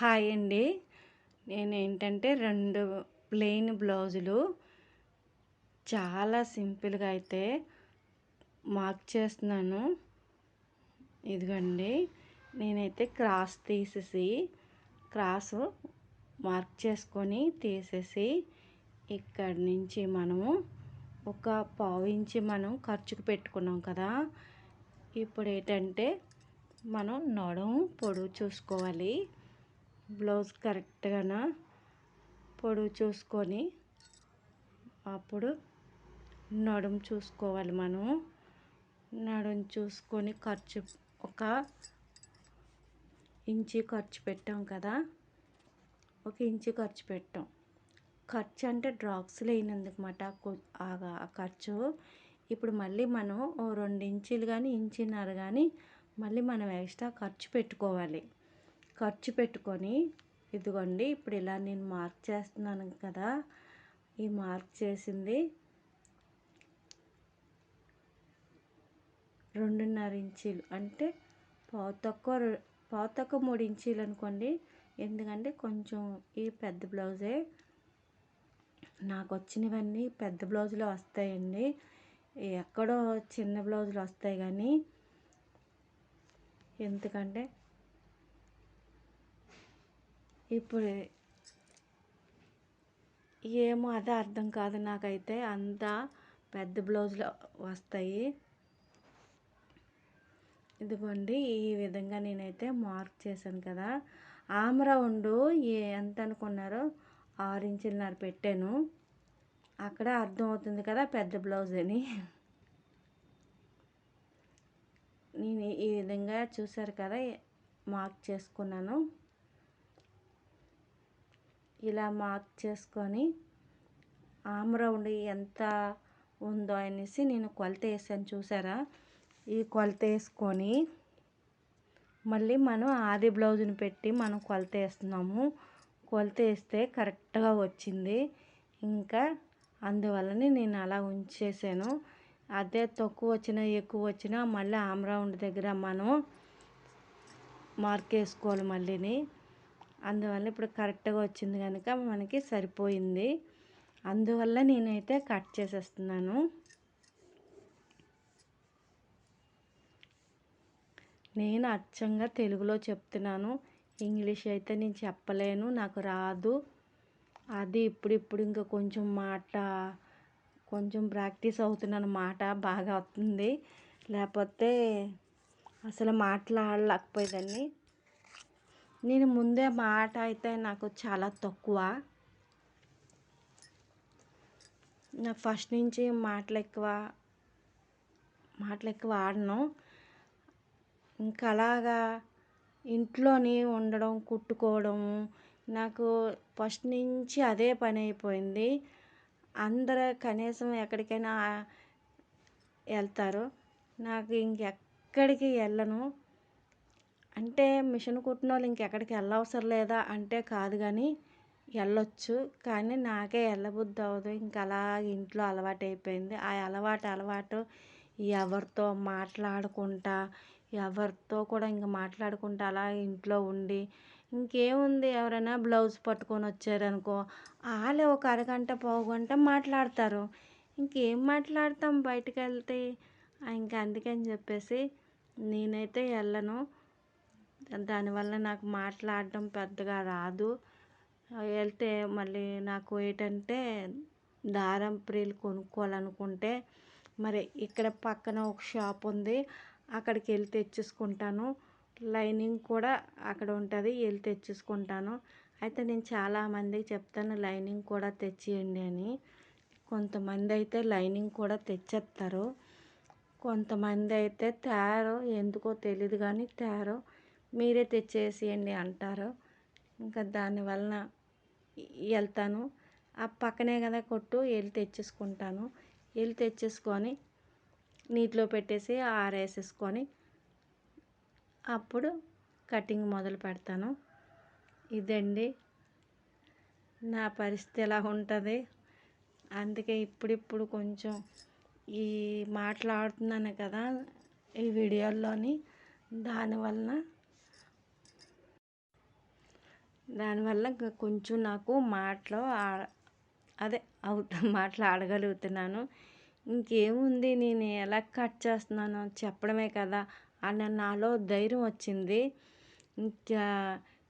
Hi అండి. నేను ఏంటంటే రెండు ప్లెయిన్ బ్లౌజులు చాలా సింపుల్గా అయితే మార్క్ చేస్తున్నాను. ఇదిగోండి నేనైతే క్రాస్ తీసేసి క్రాస్ మార్క్ చేసుకొని తీసేసి ఇక్కడి నుంచి మనము ఒక పావు ఇంచి మనం ఖర్చుకు పెట్టుకున్నాం కదా. ఇప్పుడు ఏంటంటే మనం నడుము పొడవు చూసుకోవాలి. బ్లౌజ్ కరెక్ట్గా పొడవు చూసుకొని అప్పుడు నడుము చూసుకోవాలి మనం. నడుము చూసుకొని ఖర్చు ఒక ఇంచి ఖర్చు పెట్టాం కదా? ఒక ఇంచి ఖర్చు పెట్టాం. ఖర్చు అంటే డ్రాప్స్ లేనందుకమాట ఆ ఖర్చు. ఇప్పుడు మళ్ళీ మనం ఓ రెండు ఇంచులు కానీ ఇంచిన్నర కానీ మళ్ళీ మనం ఎక్స్ట్రా ఖర్చు పెట్టుకోవాలి. ఖర్చు పెట్టుకొని ఇదిగోండి ఇప్పుడు ఇలా నేను మార్క్ చేస్తున్నాను కదా ఈ మార్క్ చేసింది రెండున్నర ఇంచీలు. అంటే పావు తక్కువ పావు తక్కువ మూడు ఇంచీలు అనుకోండి. ఎందుకంటే కొంచెం ఈ పెద్ద బ్లౌజే. నాకు వచ్చినవన్నీ పెద్ద బ్లౌజులు వస్తాయండి. ఎక్కడో చిన్న బ్లౌజులు వస్తాయి కానీ ఎందుకంటే ఇప్పుడు ఏమో అదే అర్థం కాదు నాకైతే. అంత పెద్ద బ్లౌజులు వస్తాయి. ఇదిగోండి ఈ విధంగా నేనైతే మార్క్ చేశాను కదా. ఆమ్ ఏ ఎంత అనుకున్నారో ఆరు ఇంచులన్నర పెట్టాను. అక్కడ అర్థం అవుతుంది కదా పెద్ద బ్లౌజ్ అని. నేను ఈ విధంగా చూసారు కదా మార్క్ చేసుకున్నాను. ఇలా మార్క్ చేసుకొని ఆమ్ రౌండ్ ఎంత ఉందో అనేసి నేను కొలత వేసాను చూసారా? ఈ కొలత వేసుకొని మళ్ళీ మనం ఆది బ్లౌజ్ని పెట్టి మనం కొలత వేస్తున్నాము. కొలత వేస్తే కరెక్ట్గా వచ్చింది. ఇంకా అందువల్లనే నేను అలా ఉంచేసాను. అదే తక్కువ వచ్చినా ఎక్కువ వచ్చినా మళ్ళీ ఆమ్ రౌండ్ దగ్గర మనం మార్క్ వేసుకోవాలి మళ్ళీని. అందువల్ల ఇప్పుడు కరెక్ట్గా వచ్చింది కనుక మనకి సరిపోయింది. అందువల్ల నేనైతే కట్ చేసేస్తున్నాను. నేను అచ్చంగా తెలుగులో చెప్తున్నాను. ఇంగ్లీష్ అయితే నేను చెప్పలేను నాకు రాదు. అది ఇప్పుడు ఇప్పుడు ఇంకా కొంచెం మాట కొంచెం ప్రాక్టీస్ అవుతున్నాను మాట బాగా వస్తుంది. లేకపోతే అసలు మాట్లాడలేకపోయేదాన్ని. నేను ముందే మాట అయితే నాకు చాలా తక్కువ. నా ఫస్ట్ నుంచి మాటలు ఎక్కువ మాటలు ఎక్కువ ఆడను. ఇంకా అలాగా ఇంట్లోని ఉండడం కుట్టుకోవడం నాకు ఫస్ట్ నుంచి అదే పని అయిపోయింది. అందరూ కనీసం ఎక్కడికైనా వెళ్తారు. నాకు ఇంకెక్కడికి వెళ్ళను. అంటే మిషన్ కుట్టిన వాళ్ళు ఇంకెక్కడికి వెళ్ళవసరం లేదా? అంటే కాదు కానీ వెళ్ళొచ్చు కానీ నాకే వెళ్ళబుద్ధి అవ్వదు. ఇంకా అలా ఇంట్లో అలవాటు అయిపోయింది. ఆ అలవాటు అలవాటు ఎవరితో మాట్లాడుకుంటా ఎవరితో కూడా ఇంక మాట్లాడుకుంటా అలా ఇంట్లో ఉండి ఇంకేముంది? ఎవరైనా బ్లౌజ్ పట్టుకొని వచ్చారనుకో వాళ్ళు ఒక అరగంట పావు మాట్లాడతారు. ఇంకేం మాట్లాడతాం బయటకు వెళ్తే ఇంకా అందుకని చెప్పేసి నేనైతే వెళ్ళను దానివల్ల నాకు మాట్లాడడం పెద్దగా రాదు. వెళ్తే మళ్ళీ నాకు ఏంటంటే దారం ప్రిల్ కొనుక్కోవాలనుకుంటే మరి ఇక్కడ పక్కన ఒక షాప్ ఉంది. అక్కడికి వెళ్ళి తెచ్చేసుకుంటాను. లైనింగ్ కూడా అక్కడ ఉంటుంది. వెళ్ళి తెచ్చేసుకుంటాను. అయితే నేను చాలామందికి చెప్తాను లైనింగ్ కూడా తెచ్చియండి అని. కొంతమంది అయితే లైనింగ్ కూడా తెచ్చేస్తారు. కొంతమంది అయితే తేరో ఎందుకో తెలియదు కానీ తేరో. మీరే తెచ్చేసేయండి అంటారు. ఇంకా దానివలన వెళ్తాను. ఆ పక్కనే కదా కొట్టు వెళ్ళి తెచ్చేసుకుంటాను. వెళ్ళి తెచ్చేసుకొని నీటిలో పెట్టేసి ఆరేసేసుకొని అప్పుడు కటింగ్ మొదలు పెడతాను. ఇదండి. నా పరిస్థితి ఎలా ఉంటుంది? అందుకే ఇప్పుడిప్పుడు కొంచెం ఈ మాట్లాడుతున్నాను కదా ఈ వీడియోల్లోని. దానివలన దానివల్ల కొంచెం నాకు మాటలు అదే అవుట్ మాట్లాడగలుగుతున్నాను ఇంకేముంది? నేను ఎలా కట్ చేస్తున్నానో చెప్పడమే కదా. అన్న నాలో ధైర్యం వచ్చింది. ఇంకా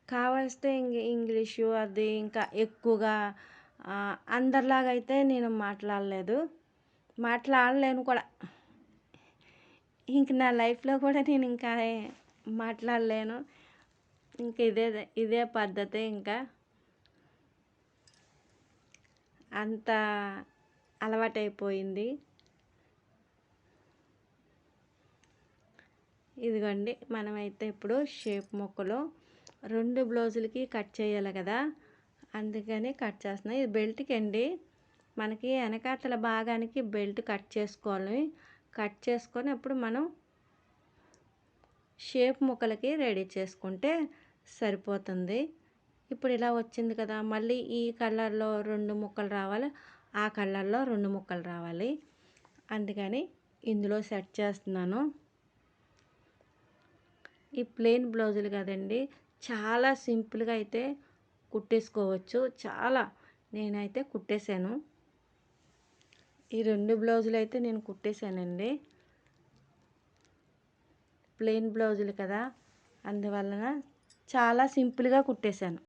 కావలిస్తే ఇంక ఇంగ్లీషు అది ఇంకా ఎక్కువగా అందరిలాగా అయితే నేను మాట్లాడలేదు. మాట్లాడలేను కూడా. ఇంక నా లైఫ్లో కూడా నేను ఇంకా మాట్లాడలేను. ఇంక ఇదే ఇదే పద్ధతి ఇంకా అంత అలవాటైపోయింది. ఇదిగోండి మనమైతే ఇప్పుడు షేప్ ముక్కలు రెండు బ్లౌజులకి కట్ చేయాలి కదా. అందుకని కట్ చేస్తున్నాం. ఇది బెల్ట్కి అండి. మనకి వెనకాతల భాగానికి బెల్ట్ కట్ చేసుకోవాలి. కట్ చేసుకొని అప్పుడు మనం షేప్ ముక్కలకి రెడీ చేసుకుంటే సరిపోతుంది. ఇప్పుడు ఇలా వచ్చింది కదా మళ్ళీ ఈ కలర్లో రెండు ముక్కలు రావాలి ఆ కలర్లో రెండు ముక్కలు రావాలి. అందుకని ఇందులో సెట్ చేస్తున్నాను. ఈ ప్లెయిన్ బ్లౌజులు కదండి చాలా సింపుల్గా అయితే కుట్టేసుకోవచ్చు. చాలా నేనైతే కుట్టేశాను. ఈ రెండు బ్లౌజులు అయితే నేను కుట్టేశానండి. ప్లెయిన్ బ్లౌజులు కదా అందువలన చాలా సింపుల్గా కుట్టేశాను.